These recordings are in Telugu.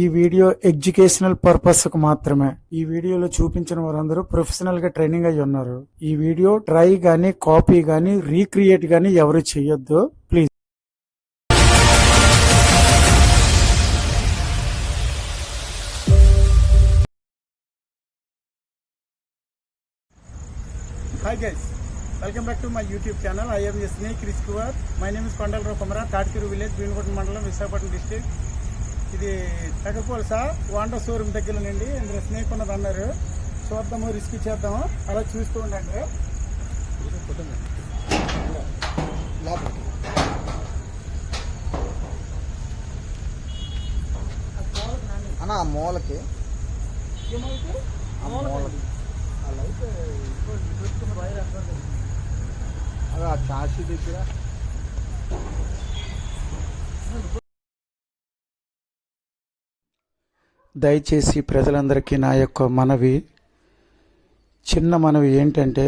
ఈ వీడియో ఎడ్యుకేషనల్ పర్పస్కు మాత్రమే. ఈ వీడియోలో చూపించిన వారందరూ ప్రొఫెషనల్గా ట్రైనింగ్ అయి ఉన్నారు. ఈ వీడియో ట్రై గానీ కాపీ గానీ రీక్రియేట్ గానీ ఎవరు చేయొద్దు. Please Hi guys, welcome back to my YouTube channel. I am a snake rescuer. My name is Pandalraw Kumara, Tadkiru village, మండలం విశాఖపట్నం డిస్ట్రిక్ట్ ఇది తగ్గపోలస వాండా షోరూమ్ దగ్గర నుండి ఇందులో స్నేక్ ఉన్నది అన్నారు. చూద్దాము రిస్క్ చేద్దాము. అలా చూస్తూ ఉండండి. అన్న ఆ మూలకి. అది ఆ చాసి దగ్గర. దయచేసి ప్రజలందరికీ నా యొక్క మనవి. చిన్న మనవి ఏంటంటే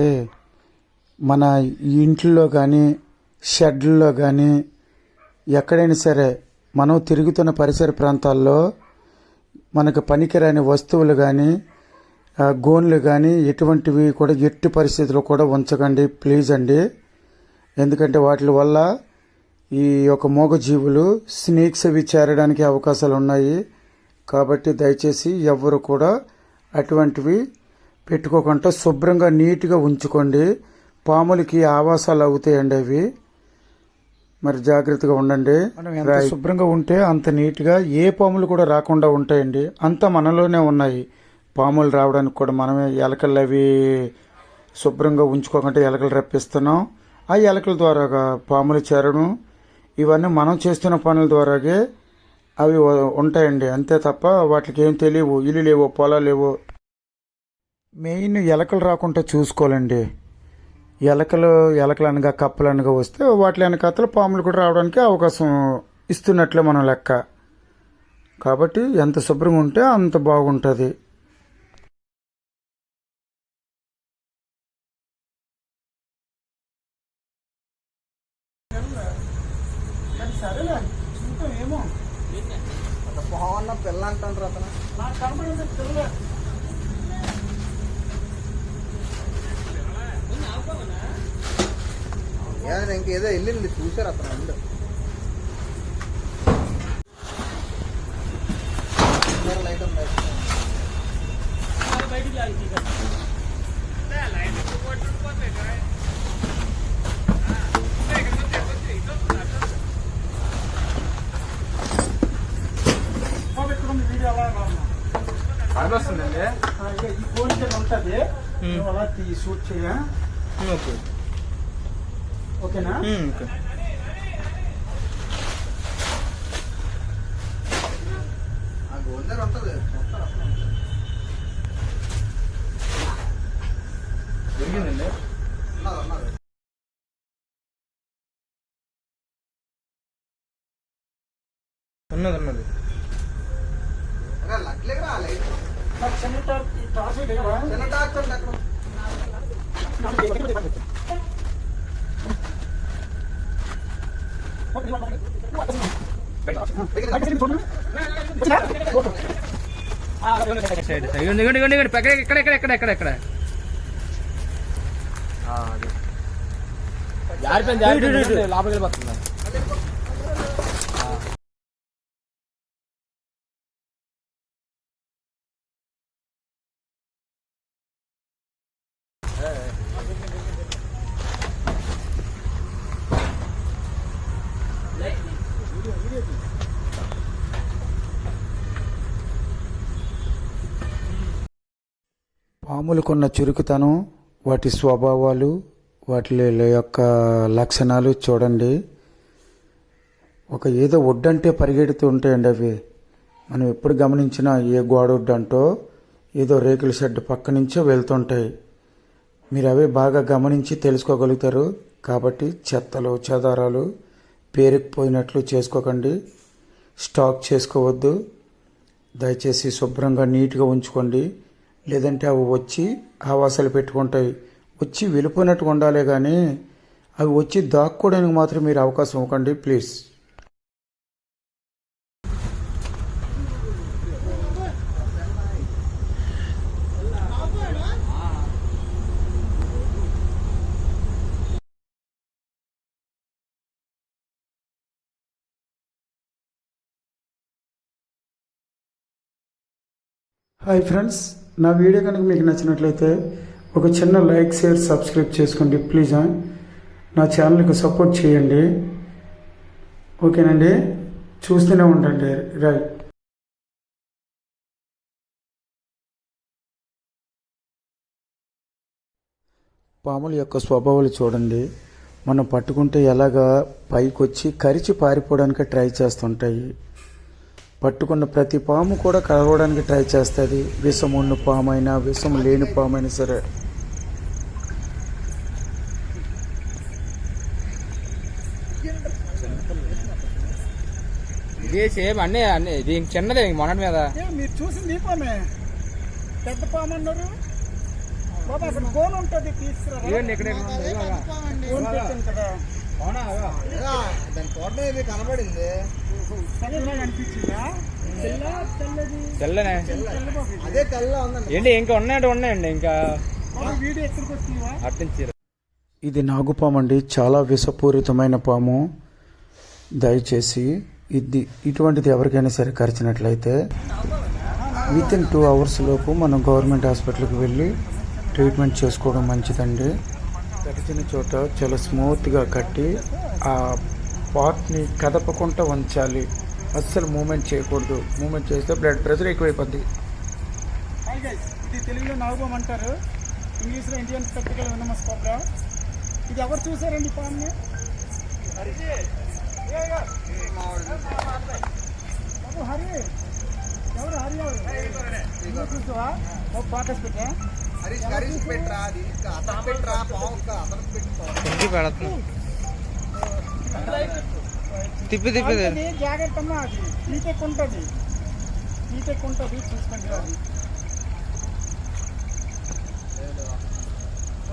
మన ఇంట్లో కానీ షెడ్లలో కానీ ఎక్కడైనా సరే మనం తిరుగుతున్న పరిసర ప్రాంతాల్లో మనకు పనికిరాని వస్తువులు కానీ గోన్లు కానీ ఎటువంటివి కూడా ఎట్టి పరిస్థితుల్లో కూడా ఉంచకండి ప్లీజ్ అండి. ఎందుకంటే వాటి వల్ల ఈ యొక్క మూగజీవులు స్నేక్స్ అవి చేరడానికి అవకాశాలు ఉన్నాయి కాబట్టి దయచేసి ఎవ్వరు కూడా అటువంటివి పెట్టుకోకుండా శుభ్రంగా నీట్గా ఉంచుకోండి. పాములకి ఆవాసాలు అవుతాయండి అవి. మరి జాగ్రత్తగా ఉండండి. మనం ఎంత శుభ్రంగా ఉంటే అంత నీట్గా ఏ పాములు కూడా రాకుండా ఉంటాయండి. అంత మనలోనే ఉన్నాయి. పాములు రావడానికి కూడా మనమే ఎలకలు అవి శుభ్రంగా ఉంచుకోకుండా ఎలకలు రప్పిస్తున్నాం. ఆ ఎలకల ద్వారా పాములు చేరడం ఇవన్నీ మనం చేస్తున్న పనుల ద్వారాగే అవి ఉంటాయండి. అంతే తప్ప వాటికి ఏం తెలియవు. ఇల్లు లేవు పొలాలు లేవు. మెయిన్ ఎలకలు రాకుండా చూసుకోవాలండి. ఎలకలు ఎలకలు అనగా కప్పలు అనగా వస్తే వాటి వెనకాతల పాములు కూడా రావడానికి అవకాశం ఇస్తున్నట్లే మనం లెక్క. కాబట్టి ఎంత శుభ్రంగా ఉంటే అంత బాగుంటుంది. సరేలే. చూద్దాం ఏమో. బాగున్న పిల్ల అంటారు అతను నాకు కనపడింది పిల్ల ఏదైనా ఇంకేదో వెళ్ళింది చూసారు అతను అందు లైట్ ఉంది పెట్టుకున్న వీడియో అలా రామ్మా. వస్తుందండి ఆ, ఇక ఈ ఫోన్ కింద ఉంటుంది నువ్వు అలా తీ షూట్ చేయ? ఓకే. ఓకేనా? ఓకే. ఆ గోల్డర్ ఉంటుంది జరిగిందండి ఉన్నది ఉన్నది. ఎక్కడ ఎక్కడ ఎక్కడ ఎక్కడ ఎక్కడ జారిపోయింది లోపలికి వెళ్ళిపోతుందా. పాములకున్న చురుకుతనం వాటి స్వభావాలు వాటి యొక్క లక్షణాలు చూడండి. ఒక ఏదో ఒడ్డంటే పరిగెడుతూ ఉంటాయండి అవి. మనం ఎప్పుడు గమనించినా ఏ గోడొడ్డంటో ఏదో రేకుల షెడ్ పక్క నుంచో వెళ్తుంటాయి. మీరు అవే బాగా గమనించి తెలుసుకోగలుగుతారు. కాబట్టి చెత్తలు చెదారాలు పేరుకుపోయినట్లు చేసుకోకండి. స్టాక్ చేసుకోవద్దు. దయచేసి శుభ్రంగా నీట్గా ఉంచుకోండి. లేదంటే అవి వచ్చి ఆవాసాలు పెట్టుకుంటాయి. వచ్చి వెళ్ళిపోయినట్టు ఉండాలి కానీ అవి వచ్చి దాక్కోవడానికి మాత్రం మీరు అవకాశం ఇవ్వకండి ప్లీజ్. హాయ్ ఫ్రెండ్స్ నా వీడియో కనుక మీకు నచ్చినట్లయితే ఒక చిన్న లైక్ షేర్ సబ్స్క్రైబ్ చేసుకోండి ప్లీజ్. నా ఛానల్కి సపోర్ట్ చేయండి. ఓకేనండి? చూస్తూనే ఉండండి. రైట్. పాముల యొక్క స్వభావాలు చూడండి. మనం పట్టుకుంటే ఎలాగా పైకి వచ్చి కరిచి పారిపోవడానికి ట్రై చేస్తుంటాయి. పట్టుకున్న ప్రతి పాము కూడా కలవడానికి ట్రై చేస్తుంది. విషం ఉన్న పాము అయినా విషం లేని పాము అయినా సరే. ఇది సేమ్ అన్నీ అన్ని. దీనికి చిన్నదే మొన్నటి మీద. మీరు చూసింది పామే? పెద్ద పాము అన్నారు. బాబా అక్కడ గోన్ ఉంటుంది తీసుకురా. దాని కనబడింది. తెల్లనే. ఇది. అదే తెల్ల ఏంటి ఇంకా ఉన్నాయంటే ఉన్నాయండి ఇంకా అట్టించారు ఇది నాగుపాము అండి. చాలా విషపూరితమైన పాము. దయచేసి ఇది ఇటువంటిది ఎవరికైనా సరే కరిచినట్లయితే విత్ ఇన్ టూ అవర్స్ లోపు మనం గవర్నమెంట్ హాస్పిటల్కి వెళ్ళి ట్రీట్మెంట్ చేసుకోవడం మంచిదండి. కరిచిన చోట చాలా స్మూత్గా కట్టి ఆ పార్ట్ని కదపకుండా ఉంచాలి అస్సలు మూమెంట్ చేయకూడదు. మూమెంట్ చేస్తే బ్లడ్ ప్రెషర్ ఎక్కువైపోద్ది. హాయ్ గైస్ ఇది తెలుగులో నాగుబామ్ అంటారు. ఇంగ్లీష్లో ఇండియన్ స్పెక్టికల్ వినమస్ కోబ్రా ఇది ఎవరు చూసారండి బాబు హరి. ఎవరు హరి ఎవరు? చూసావా? హరీష్ హరీష్ అతను పావు అతను పెట్టు. తిప్పి తిప్పి. అది జాగ్రత్తమ్మా అది. పీటెక్ ఉంటుంది. పీటెక్ ఉంటుంది చూసుకోండి అది.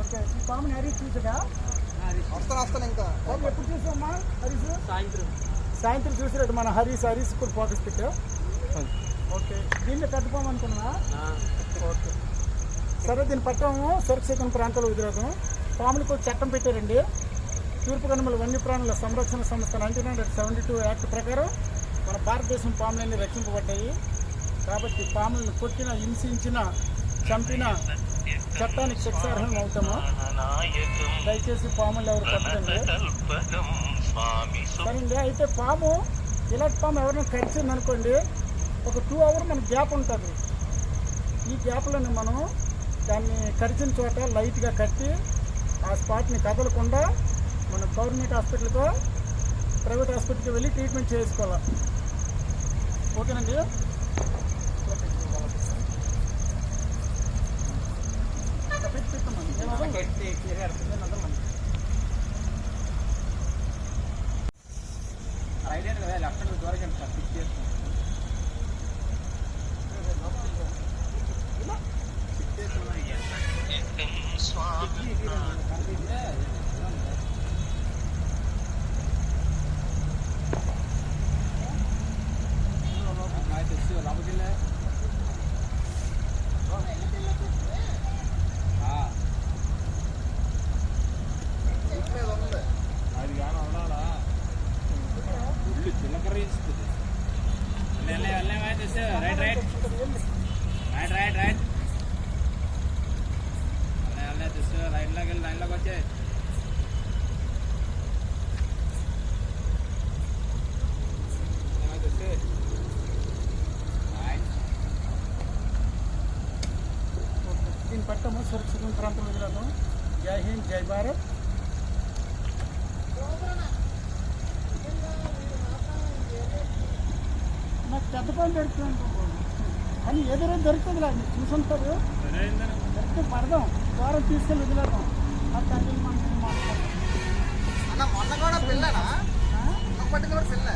ఓకే ఈ పాముని హరీష్ చూసాడా? వస్తాను వస్తాను ఇంకా. ఎప్పుడు చూసామా హరీష్? సాయంత్రం. సాయంత్రం చూసినట్టు మన హరీష్ హరీష్ కూడా ఫోకస్ పెట్టా. ఓకే దీన్ని పెట్టుకోము అనుకున్నా ఓకే. సరే దీన్ని పట్టాము. సురక్షిత ప్రాంతాల్లో వదిలేదాం పాములకు చట్టం పెట్టారండి. తూర్పు కనుమల వన్యప్రాణుల సంరక్షణ సంస్థ nineteen hundred seventy two act ప్రకారం మన భారతదేశం పాములన్నీ రక్షింపబడ్డాయి. కాబట్టి పాములను కొట్టిన హింసించిన చంపిన చట్టానికి శిక్షార్హం అవుతాము? దయచేసి పాములు ఎవరు కొట్టకండి సరేండి అయితే పాము ఇలాంటి పాము ఎవరైనా కరిచింది అనుకోండి ఒక టూ అవర్ మన గ్యాప్ ఉంటుంది. ఈ గ్యాప్లను మనం దాన్ని కరిచిన చోట లైట్గా కట్టి ఆ స్పాట్ని కదలకుండా మనం గవర్నమెంట్ హాస్పిటల్కో ప్రైవేట్ హాస్పిటల్కి వెళ్ళి ట్రీట్మెంట్ చేసుకోవాలి? ఓకేనండి? పెట్టి రైట్ కదా లెఫ్ట్ హ్యాండ్ దూరం చెప్తాను ఫిక్స్ చేసుకుంటాను అది కానీ ఉండాలా ఉల్లి చిలకరిస్తుంది right right right right right లైన్లోకి వెళ్ళి లైన్లోకి వచ్చే దీన్ని పట్టము సురక్షితం ప్రాంతం వదిలేదాం జై హింద్ జై భారత్. నాకు పెద్ద పని దొరుకుతుంది కానీ ఏదైనా దొరుకుతుంది లేదు మీరు చూసుంటారు దొరికితే పడదాం వారం తీసుకెళ్ళి వదిలేదాం అన్న మొన్న కూడా పిల్లనా పట్టుకున్న పిల్ల